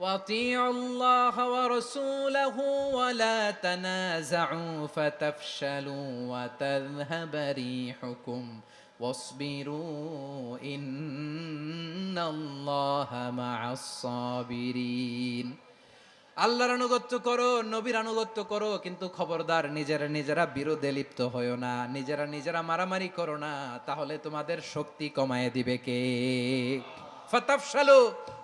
وَأَطِيعُوا اللَّهَ وَرَسُولَهُ وَلَا تَنَازَعُوا فَتَفْشَلُوا وَتَذْهَبَ رِيحُكُمْ وَاصْبِرُوا إِنَّ اللَّهَ مَعَ الصَّابِرِينَ আল্লাহর আনুগত্য করো নবীর আনুগত্য করো কিন্তু খবরদার নিজেরা নিজেরা বিরোধে লিপ্ত হয়েও না নিজেরা নিজেরা মারামারি করো না তাহলে তোমাদের শক্তি কমায় দিবে কে ফাতাফশালু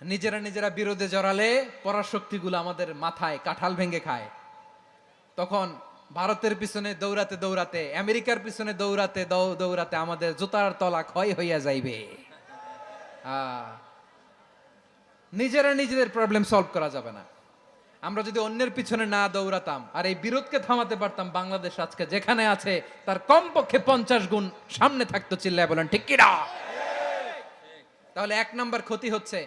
নিজেরা নিজেরা বিরোধে জড়ালে পরাশক্তিগুলো আমাদের মাথায় কাঁঠাল ভেঙে খায়। তখন ভারতের পিছনে দৌড়াতে দৌড়াতে, আমেরিকার পিছনে দৌড়াতে দৌড়াতে আমাদের জুতার তলা ক্ষয় হইয়া যাইবে। নিজেরা নিজেদের প্রবলেম সলভ করা যাবে না। আমরা যদি অন্যের পিছনে না দৌড়াতাম আর এই বিরোধকে থামাতে পারতাম, বাংলাদেশ আজকে যেখানে আছে, তার কমপক্ষে পঞ্চাশ গুণ সামনে থাকতো চিল্লায় বলেন, ঠিক কিনা? তাহলে এক নাম্বার ক্ষতি হচ্ছে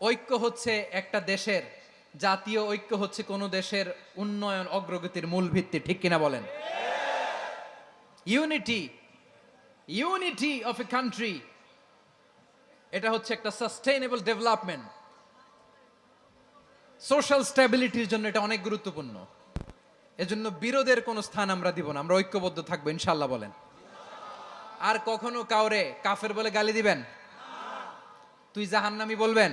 ঐক্য হচ্ছে একটা দেশের, জাতীয় ঐক্য হচ্ছে কোন দেশের উন্নয়ন অগ্রগতির মূল ভিত্তি, ঠিক কিনা বলেন? Unity unity of a country এটা হচ্ছে একটা সাস্টেইনেবল ডেভেলপমেন্ট সোশ্যাল স্ট্যাবিলিটির জন্য এটা অনেক গুরুত্বপূর্ণ। এজন্য বিরোধের কোনো স্থান আমরা দিব না, আমরা ঐক্যবদ্ধ থাকব ইনশাল্লাহ বলেন। আর কখনো কাউরে কাফের বলে গালি দিবেন? তুই জাহান্নামি বলবেন?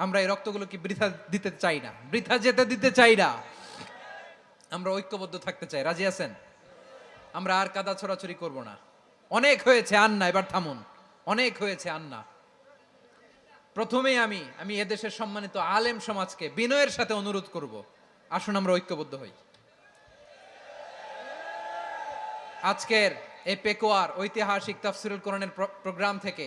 আমরা এই রক্তগুলোকে বৃথা দিতে চাই না। বৃথা যেতে দিতে চাই না। আমরা ঐক্যবদ্ধ থাকতে চাই। রাজি আছেন? আমরা আর কাদা ছড়াছড়ি করব না। অনেক হয়েছে আন্না, এবার থামুন। অনেক হয়েছে আন্না। প্রথমেই আমি আমি এদেশের সম্মানিত আলেম সমাজকে বিনয়ের সাথে অনুরোধ করব। আসুন আমরা ঐক্যবদ্ধ হই। আজকের এই পেকোয়ার ঐতিহাসিক তাফসিরুল কোরআনের প্রোগ্রাম থেকে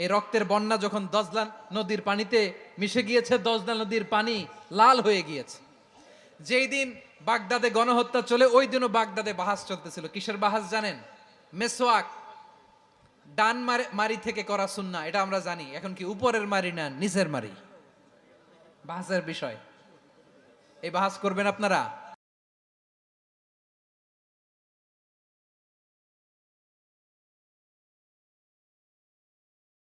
এই রক্তের বন্যা যখন দজলা নদীর পানিতে মিশে গিয়েছে দজলা নদীর পানি লাল হয়ে গিয়েছে। যেই দিন বাগদাদে গণহত্যা চলে, ওই দিনও বাগদাদে বাহাস চলতেছিল। কিসের বাহাস জানেন? মেসোয়াক ডান মারি- থেকে করা সুন্না, এটা আমরা জানি। এখন কি উপরের মারি না নিচের মারি? বাহাসের বিষয়। এই বাহাস করবেন আপনারা?